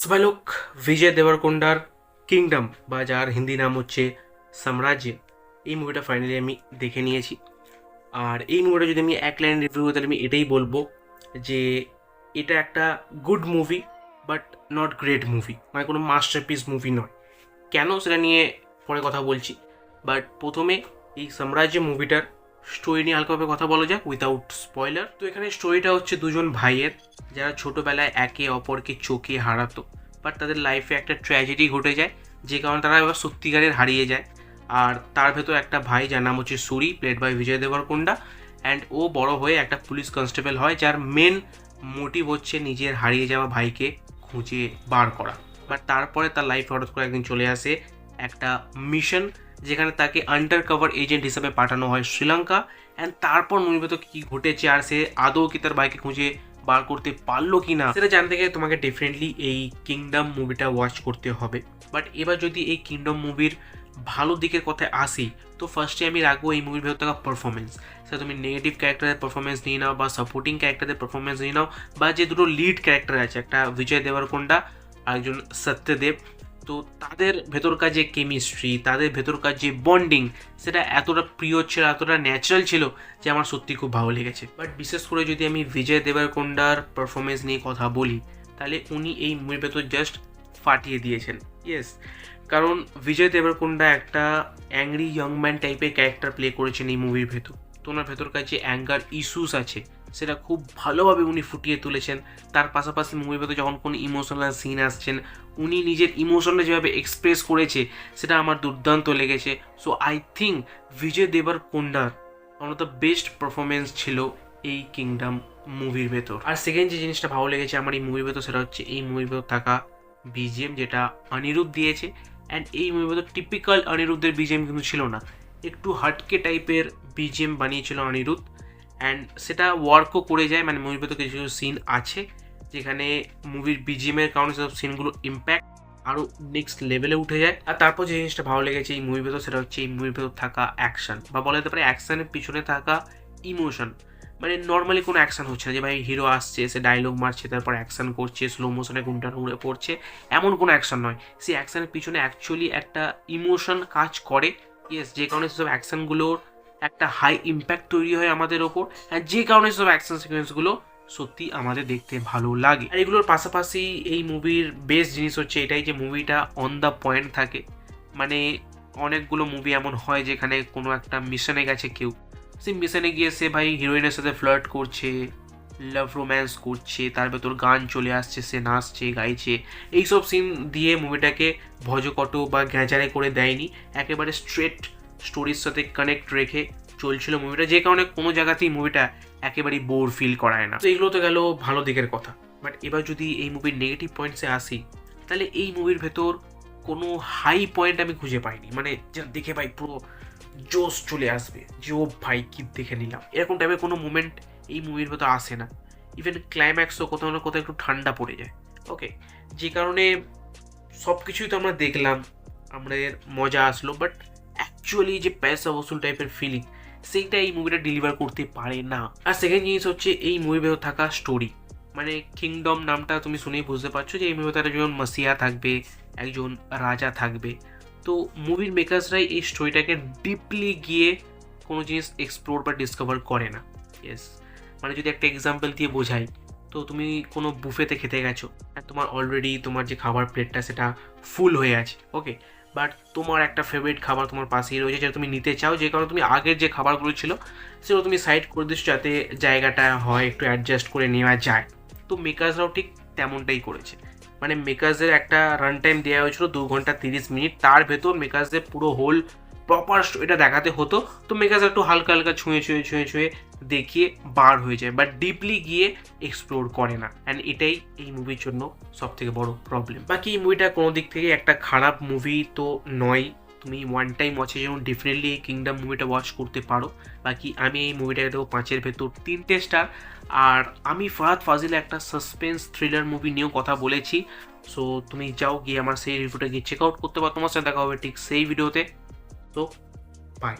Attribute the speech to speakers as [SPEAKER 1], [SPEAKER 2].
[SPEAKER 1] সবাই লোক বিজয় দেবরকোন্ডার কিংডম বা যার হিন্দি নাম হচ্ছে সাম্রাজ্য এই মুভিটা ফাইনালি আমি দেখে নিয়েছি। আর এই মুভিটা যদি আমি এক লাইন রিভিউ তাহলে আমি এটাই বলব যে, এটা একটা good movie but not great movie মানে কোনো মাস্টারপিস মুভি নয়। কেন সেটা নিয়ে পরে কথা বলছি। বাট প্রথমে এই সাম্রাজ্য মুভিটার স্টোরি নিয়ে হালকাভাবে কথা বলা যাক উইথাউট স্পয়লার তো এখানে স্টোরিটা হচ্ছে দুজন ভাইয়ের। যারা ছোটোবেলায় একে অপরকে চোখে হারাতো বাট তাদের লাইফে একটা ট্র্যাজেডি ঘটে যায়, যে কারণে তারা এবার সত্যিকারের হারিয়ে যায়। আর তার ভেতর একটা ভাই যার নাম হচ্ছে Suri played by Vijay Deverakonda and ও বড় হয়ে একটা পুলিশ কনস্টেবল হয়, যার মেন মোটিভ হচ্ছে নিজের হারিয়ে যাওয়া ভাইকে খুঁজে বার করা। বাট তারপরে তার লাইফ হঠাৎ করে একদিন চলে আসে একটা মিশন যেখানে তাকে আন্ডার কভার এজেন্ট হিসেবে পাঠানো হয় শ্রীলঙ্কা অ্যান্ড তারপর মূলত কী ঘটেছে আর সে আদৌ কি তার বাইকে খুঁজে বার করতে পারল কি না সেটা জানতে গেলে তোমাকে ডেফিনেটলি এই কিংডম মুভিটা ওয়াচ করতে হবে। বাট এবার যদি এই কিংডম মুভির ভালো দিকের কথায় আসি, তো ফার্স্টে আমি রাখব এই মুভির ভেতর থাকা পারফরমেন্স সেটা তুমি নেগেটিভ ক্যারেক্টারের পারফরমেন্স নিয়ে নাও বা সাপোর্টিং ক্যারেক্টারের পারফরমেন্স নিয়ে নাও বা যে দুটো লিড ক্যারেক্টার আছে, একটা বিজয় দেবরকোন্ডা আর একজন সত্যদেব তো তাদের ভেতরকার যে কেমিস্ট্রি তাদের ভেতরকার যে বন্ডিং সেটা এতটা প্রিয় ছিল, এতটা ন্যাচারাল ছিল যে আমার সত্যি খুব ভালো লেগেছে। বাট বিশেষ করে যদি আমি বিজয় দেবরকোন্ডার পারফরমেন্স নিয়ে কথা বলি, তাহলে উনি এই মুভির ভেতর জাস্ট ফাটিয়ে দিয়েছেন। ইয়েস কারণ বিজয় দেবরকোন্ডা একটা অ্যাংরি ইয়ং ম্যান টাইপের ক্যারেক্টার প্লে করেছেন এই মুভির ভেতর। তো ওনার ভেতরকার যে অ্যাঙ্গার ইস্যুস আছে সেটা খুব ভালোভাবে উনি ফুটিয়ে তুলেছেন। তার পাশাপাশি মুভির ভেতর যখন কোনো ইমোশনাল সিন আসছেন, উনি নিজের ইমোশনটা যেভাবে এক্সপ্রেস করেছে, সেটা আমার দুর্দান্ত লেগেছে। সো আই থিঙ্ক বিজয় দেবার কোন্ডার one of the best performance ছিল এই কিংডম মুভির ভেতর। আর সেকেন্ড যে জিনিসটা ভালো লেগেছে আমার এই মুভির ভেতর, সেটা হচ্ছে এই মুভির ভেতর থাকা বিজিএম যেটা অনিরুদ্ধ দিয়েছে। অ্যান্ড এই মুভির ভেতর টিপিক্যাল অনিরুদ্ধের বিজিএম কিন্তু ছিল না। একটু হাটকে টাইপের বিজিএম বানিয়েছিল অনিরুদ্ধ। অ্যান্ড সেটা ওয়ার্কও করে যায় মানে মুভির ভেতর কিছু কিছু সিন আছে, যেখানে মুভির বিজিএমের কারণে সব সিনগুলো ইম্প্যাক্ট আরও নেক্সট লেভেলে উঠে যায়। আর তারপর যে জিনিসটা ভালো লেগেছে এই মুভির ভেতর, সেটা হচ্ছে এই মুভির ভেতর থাকা অ্যাকশন বা বলা যেতে পারে অ্যাকশনের পিছনে থাকা ইমোশন মানে নর্মালি কোনো অ্যাকশন হচ্ছে না যে ভাই হিরো আসছে, সে ডায়লগ মারছে, তারপর অ্যাকশন করছে স্লো মোশনে ঘুমটা উড়ে পড়ছে এমন কোনো অ্যাকশন নয়। সেই অ্যাকশনের পিছনে অ্যাকচুয়ালি একটা ইমোশন কাজ করে। ইয়েস যে কারণে সেসব অ্যাকশনগুলোর একটা হাই ইম্প্যাক্ট তৈরি হয় আমাদের ওপর আর যে কারণে সব অ্যাকশন সিকোয়েন্সগুলো সত্যি আমাদের দেখতে ভালো লাগে। আর এগুলোর পাশাপাশি এই মুভির বেস্ট জিনিস হচ্ছে এটাই যে মুভিটা অন দ্য পয়েন্ট থাকে। মানে অনেকগুলো মুভি এমন হয় যেখানে কোনো একটা মিশনে গেছে কেউ। সেই মিশনে গিয়ে সে ভাই হিরোইনের সাথে ফ্লার্ট করছে লাভ রোম্যান্স করছে তার ভেতর গান চলে আসছে, সে নাচছে, গাইছে। এইসব সিন দিয়ে মুভিটাকে ভজকট বা গ্যাঁজারে করে দেয়নি। একেবারে স্ট্রেট স্টোরির সাথে কানেক্ট রেখে চলছিল মুভিটা যে কারণে কোনো জায়গাতেই মুভিটা একেবারেই বোর ফিল করায় না। তো এগুলো তো গেল ভালো দিকের কথা। বাট এবার যদি এই মুভির নেগেটিভ পয়েন্টসে আসি, তাহলে এই মুভির ভেতর কোনো হাই পয়েন্ট আমি খুঁজে পাইনি। মানে যা দেখে ভাই পুরো জোশ চলে আসবে যে, ও ভাই, কি দেখে নিলাম? এরকম টাইপের কোনো মুমেন্ট এই মুভির ভেতর আসে না। ইভেন ক্লাইম্যাক্সও কোথাও না কোথাও একটু ঠান্ডা পড়ে যায়। ওকে যে কারণে সব কিছুই তো আমরা দেখলাম, আমাদের মজা আসলো বাট অ্যাকচুয়ালি যে পয়সা বসুল টাইপের ফিলিং সেইটা এই মুভিটা ডেলিভার করতে পারে না। আর সেকেন্ড জিনিস হচ্ছে, এই মুভির ভেতর থাকা স্টোরি মানে কিংডম নামটা তুমি শুনেই বুঝতে পারছ যে এই মুভিতে একজন মাসিয়া থাকবে, একজন রাজা থাকবে। তো মুভির মেকার্সরাই এই স্টোরিটাকে ডিপলি গিয়ে কোনো জিনিস এক্সপ্লোর বা ডিসকভার করে না। ইয়েস মানে যদি একটা এক্সাম্পল দিয়ে বোঝাই, তো তুমি কোনো বুফেতে খেতে গেছো, আর তোমার অলরেডি তোমার যে খাবার প্লেটটা সেটা ফুল হয়ে আছে। ওকে বাট তোমার একটা ফেভারিট খাবার তোমার পাশেই রয়েছে, যেটা তুমি নিতে চাও, যে কারণে তুমি আগের যে খাবারগুলো ছিল, সেগুলো তুমি সাইড করে দিচ্ছ যাতে জায়গাটা হয়, একটু অ্যাডজাস্ট করে নেওয়া যায়। তো মেকার্সরাও ঠিক তেমনটাই করেছে। মানে মেকার্সের একটা রান টাইম দেওয়া হয়েছিল দু ঘণ্টা তিরিশ মিনিট। তার ভেতর মেকার্সদের পুরো হোল প্রপার এটা দেখাতে হতো। তো মেকার্স একটু হালকা হালকা ছুঁয়ে ছুঁয়ে ছুঁয়ে ছুঁয়ে দেখিয়ে বার হয়ে যায়। বাট ডিপলি গিয়ে এক্সপ্লোর করে না। অ্যান্ড এটাই এই মুভির জন্য সব থেকে বড় প্রবলেম বাকি এই মুভিটা কোনো দিক থেকে একটা খারাপ মুভি তো নয়। তুমি ওয়ান টাইম ওয়াচের জন্য ডেফিনেটলি এই কিংডম মুভিটা ওয়াচ করতে পারো। বাকি আমি এই মুভিটাকে দেবো পাঁচের ভেতর তিনটে স্টার আর আমি ফাহাদ ফাজিল একটা সাসপেন্স থ্রিলার মুভি নিয়েও কথা বলেছি। সো তুমি যাও গিয়ে আমার সেই রিভিউটা গিয়ে চেক আউট করতে পারো। তোমার সাথে দেখা হবে ঠিক সেই ভিডিওতে তো বাই